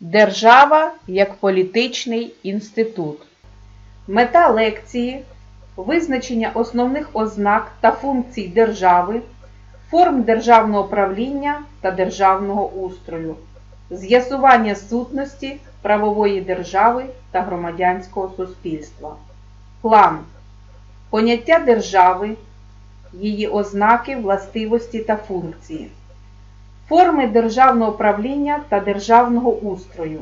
Держава як політичний інститут. Мета лекції визначення основних ознак та функцій держави, форм державного правління та державного устрою, з'ясування сутності правової держави та громадянського суспільства. План поняття держави, її ознаки, властивості та функції. Форми державного правління та державного устрою.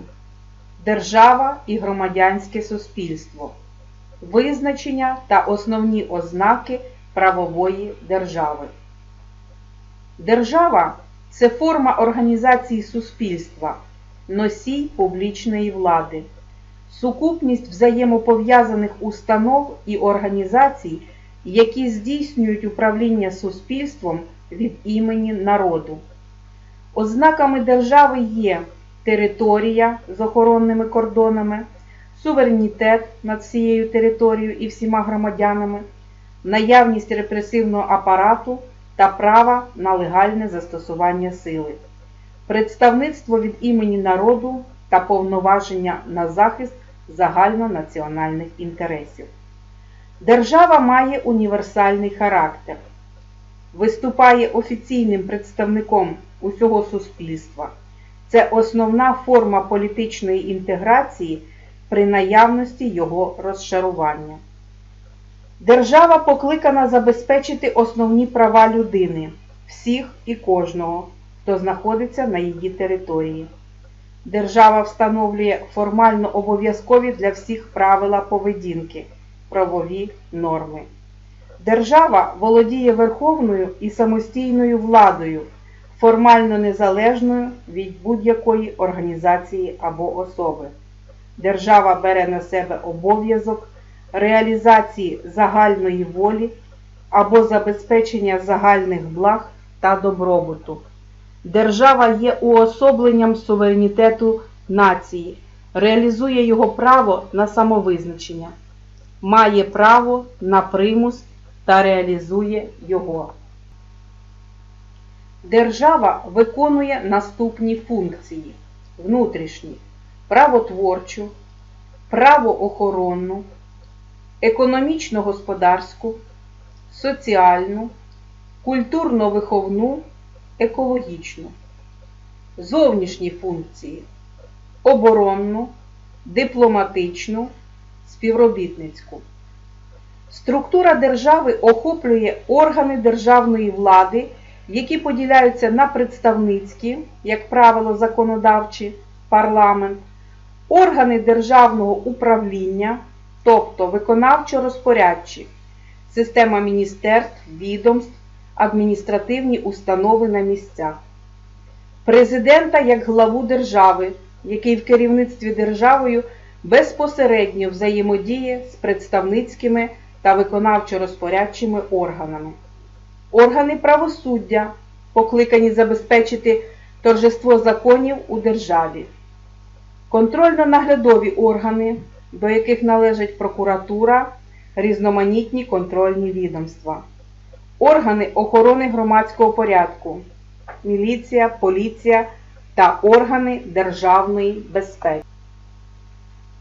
Держава і громадянське суспільство. Визначення та основні ознаки правової держави. Держава це форма організації суспільства, носій публічної влади, сукупність взаємопов'язаних установ і організацій, які здійснюють управління суспільством від імені народу. Ознаками держави є територія з охоронними кордонами, суверенітет над всією територією і всіма громадянами, наявність репресивного апарату та права на легальне застосування сили, представництво від імені народу та повноваження на захист загальнонаціональних інтересів. Держава має універсальний характер, виступає офіційним представником усього суспільства. Це основна форма політичної інтеграції при наявності його розшарування. Держава покликана забезпечити основні права людини, всіх і кожного, хто знаходиться на її території. Держава встановлює формально обов'язкові для всіх правила поведінки, правові норми. Держава володіє верховною і самостійною владою, формально незалежною від будь-якої організації або особи. Держава бере на себе обов'язок реалізації загальної волі або забезпечення загальних благ та добробуту. Держава є уособленням суверенітету нації, реалізує його право на самовизначення, має право на примус та реалізує його. Держава виконує наступні функції: внутрішні, правотворчу, правоохоронну, економічно-господарську, соціальну, культурно-виховну, екологічну, зовнішні функції оборонну, дипломатичну, співробітницьку. Структура держави охоплює органи державної влади, які поділяються на представницькі, як правило, законодавчі, парламент, органи державного управління, тобто виконавчо-розпорядчі, система міністерств, відомств, адміністративні установи на місцях, президента як главу держави, який в керівництві державою безпосередньо взаємодіє з представницькими та виконавчо-розпорядчими органами. Органи правосуддя покликані забезпечити торжество законів у державі, контрольно-наглядові органи, до яких належать прокуратура, різноманітні контрольні відомства, органи охорони громадського порядку, міліція, поліція та органи державної безпеки.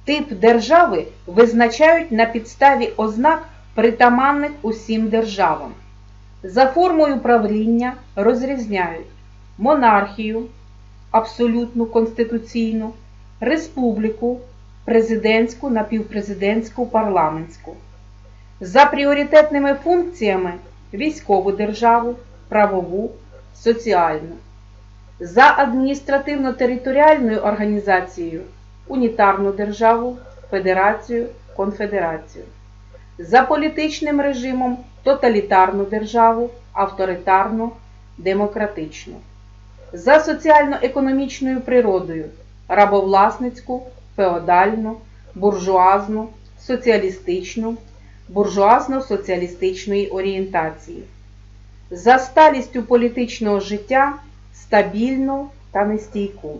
Тип держави визначають на підставі ознак притаманних усім державам. За формою правління розрізняють монархію, абсолютну конституційну, республіку, президентську, напівпрезидентську, парламентську. За пріоритетними функціями військову державу, правову, соціальну. За адміністративно-територіальною організацією унітарну державу, федерацію, конфедерацію. За політичним режимом тоталітарну державу, авторитарну, демократичну. За соціально-економічною природою рабовласницьку, феодальну, буржуазну, соціалістичну, буржуазно-соціалістичної орієнтації. За сталістю політичного життя стабільну та нестійку.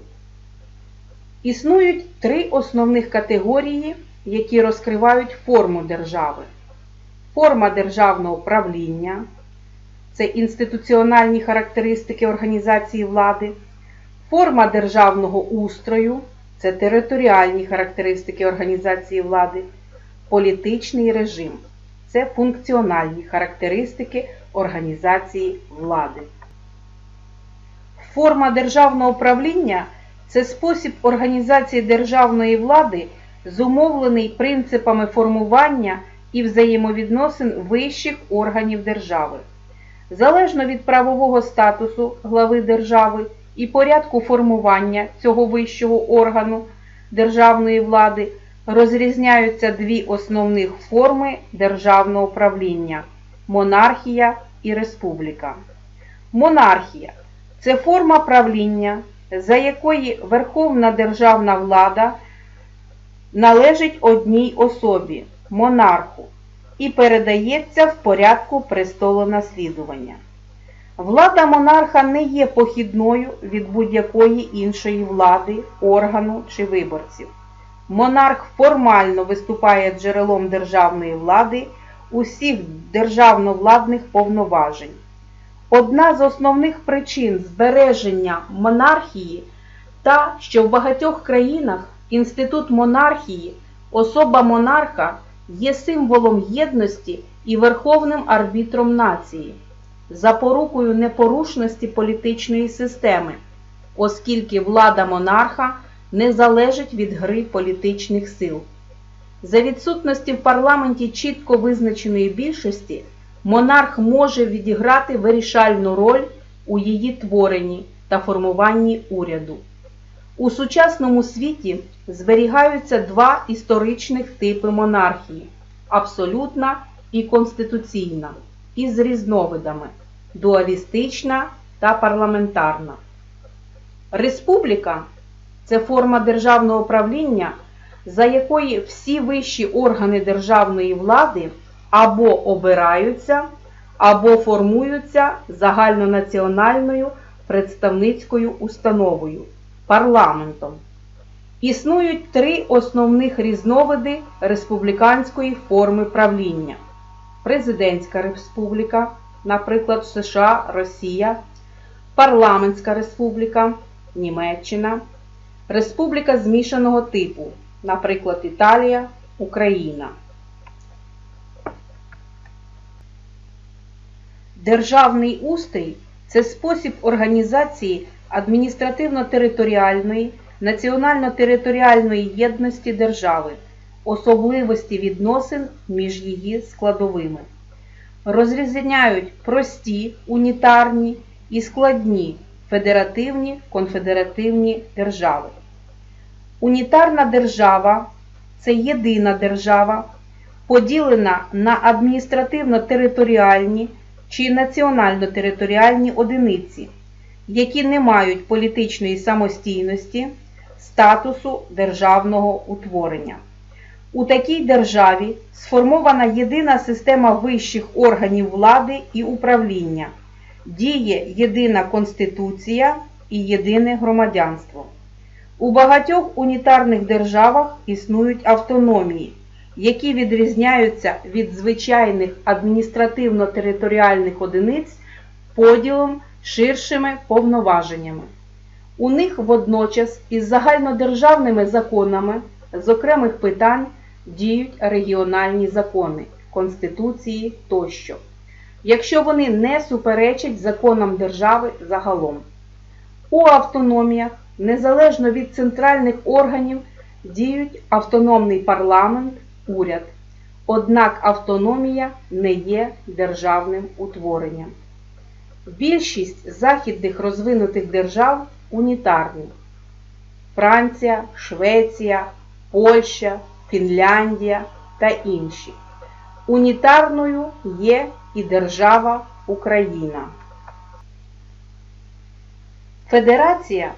Існують три основних категорії, які розкривають форму держави. Форма державного правління це інституціональні характеристики організації влади, форма державного устрою це територіальні характеристики організації влади, політичний режим це функціональні характеристики організації влади. Форма державного управління це спосіб організації державної влади, зумовлений принципами формування і взаємовідносин вищих органів держави. Залежно від правового статусу глави держави і порядку формування цього вищого органу державної влади розрізняються дві основних форми державного управління монархія і республіка. Монархія це форма правління, за якої верховна державна влада належить одній особі монарху і передається в порядку престолонаслідування. Влада монарха не є похідною від будь-якої іншої влади, органу чи виборців. Монарх формально виступає джерелом державної влади усіх державно-владних повноважень. Одна з основних причин збереження монархії та, що в багатьох країнах інститут монархії, особа монарха є символом єдності і верховним арбітром нації, запорукою непорушності політичної системи, оскільки влада монарха не залежить від гри політичних сил. За відсутності в парламенті чітко визначеної більшості, монарх може відіграти вирішальну роль у її творенні та формуванні уряду. У сучасному світі зберігаються два історичних типи монархії абсолютна і конституційна, із різновидами дуалістична та парламентарна. Республіка це форма державного управління, за якої всі вищі органи державної влади або обираються, або формуються загальнонаціональною представницькою установою парламентом. Існують три основних різновиди республіканської форми правління: Президентська республіка, наприклад, США, Росія, Парламентська республіка, Німеччина, Республіка змішаного типу, наприклад, Італія, Україна. Державний устрій це спосіб організації адміністративно-територіальної, національно-територіальної єдності держави, особливості відносин між її складовими. Розрізняють прості, унітарні і складні федеративні конфедеративні держави. Унітарна держава це єдина держава, поділена на адміністративно-територіальні чи національно-територіальні одиниці, які не мають політичної самостійності, статусу державного утворення. У такій державі сформована єдина система вищих органів влади і управління, діє єдина конституція і єдине громадянство. У багатьох унітарних державах існують автономії, які відрізняються від звичайних адміністративно-територіальних одиниць поділом ширшими повноваженнями. У них водночас із загальнодержавними законами з окремих питань діють регіональні закони, конституції тощо, якщо вони не суперечать законам держави загалом. У автономіях, незалежно від центральних органів, діють автономний парламент, уряд. Однак автономія не є державним утворенням. Більшість західних розвинутих держав унітарні. Франція, Швеція, Польща, Фінляндія та інші. Унітарною є і держава Україна. Федерація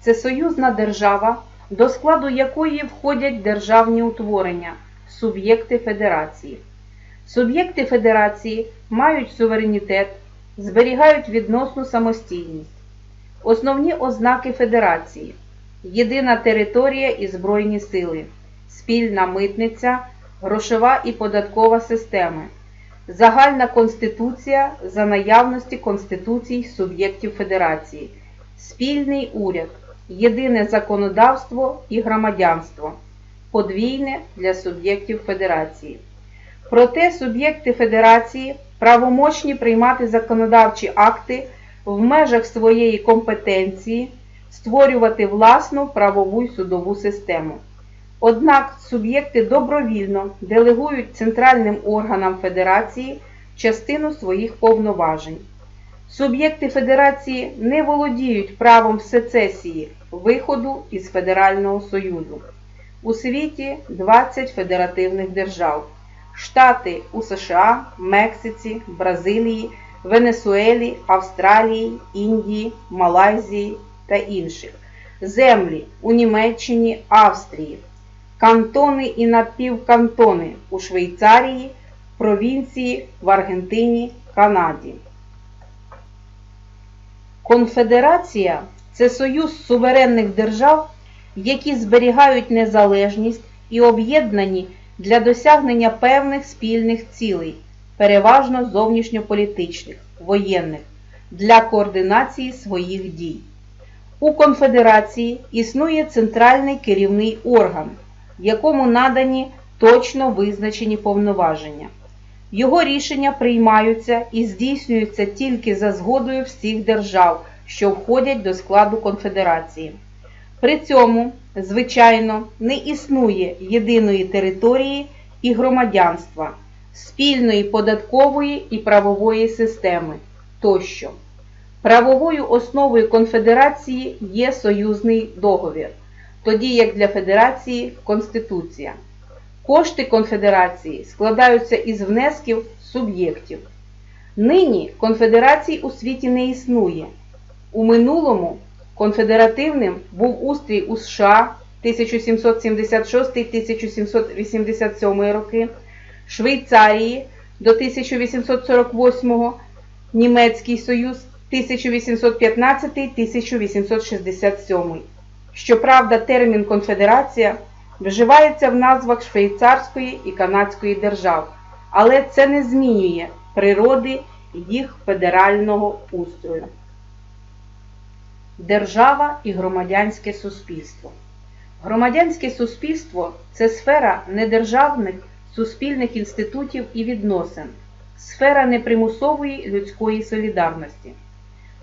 це союзна держава, до складу якої входять державні утворення, суб'єкти федерації. Суб'єкти федерації мають суверенітет, зберігають відносну самостійність. Основні ознаки федерації єдина територія і Збройні сили, спільна митниця, грошова і податкова системи, загальна конституція за наявності конституцій суб'єктів федерації, спільний уряд, єдине законодавство і громадянство, подвійне для суб'єктів Федерації. Проте суб'єкти Федерації правомочні приймати законодавчі акти в межах своєї компетенції, створювати власну правову й судову систему. Однак суб'єкти добровільно делегують центральним органам Федерації частину своїх повноважень. Суб'єкти Федерації не володіють правом сецесії виходу із Федерального Союзу. У світі 20 федеративних держав. Штати у США, Мексиці, Бразилії, Венесуелі, Австралії, Індії, Малайзії та інших. Землі у Німеччині, Австрії, кантони і напівкантони у Швейцарії, провінції в Аргентині, Канаді. Конфедерація це союз суверенних держав, які зберігають незалежність і об'єднані для досягнення певних спільних цілей, переважно зовнішньополітичних, воєнних, для координації своїх дій. У Конфедерації існує центральний керівний орган, якому надані точно визначені повноваження. Його рішення приймаються і здійснюються тільки за згодою всіх держав, що входять до складу конфедерації. При цьому, звичайно, не існує єдиної території і громадянства, спільної податкової і правової системи тощо. Правовою основою конфедерації є союзний договір, тоді як для Федерації Конституція. Кошти конфедерації складаються із внесків суб'єктів. Нині конфедерацій у світі не існує. У минулому конфедеративним був устрій у США 1776-1787 роки, Швейцарії до 1848, Німецький Союз 1815-1867. Щоправда, термін конфедерація вживається в назвах Швейцарської і Канадської держав, але це не змінює природи їх федерального устрою. Держава і громадянське суспільство. Громадянське суспільство це сфера недержавних суспільних інститутів і відносин, сфера непримусової людської солідарності.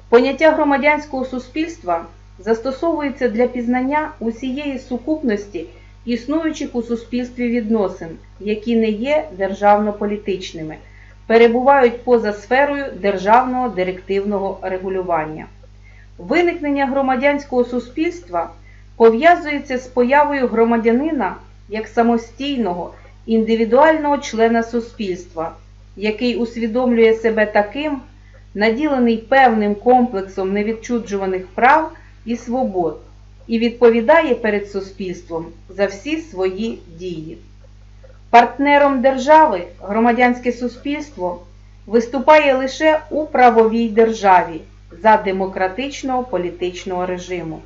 Поняття громадянського суспільства застосовується для пізнання усієї сукупності існуючих у суспільстві відносин, які не є державно-політичними, перебувають поза сферою державного директивного регулювання. Виникнення громадянського суспільства пов'язується з появою громадянина як самостійного, індивідуального члена суспільства, який усвідомлює себе таким, наділений певним комплексом невідчуджуваних прав і свобод, і відповідає перед суспільством за всі свої дії. Партнером держави громадянське суспільство виступає лише у правовій державі за демократичного політичного режиму.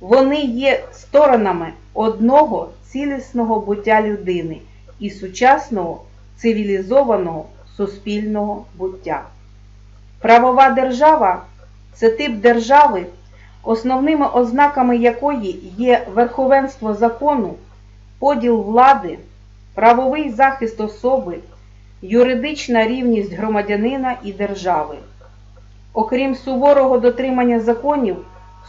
Вони є сторонами одного цілісного буття людини і сучасного цивілізованого суспільного буття. Правова держава це тип держави, основними ознаками якої є верховенство закону, поділ влади, правовий захист особи, юридична рівність громадянина і держави. Окрім суворого дотримання законів,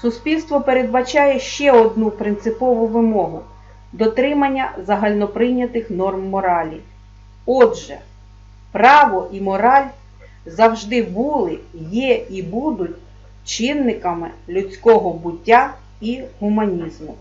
суспільство передбачає ще одну принципову вимогу дотримання загальноприйнятих норм моралі. Отже, право і мораль завжди були, є і будуть чинниками людського буття і гуманізму.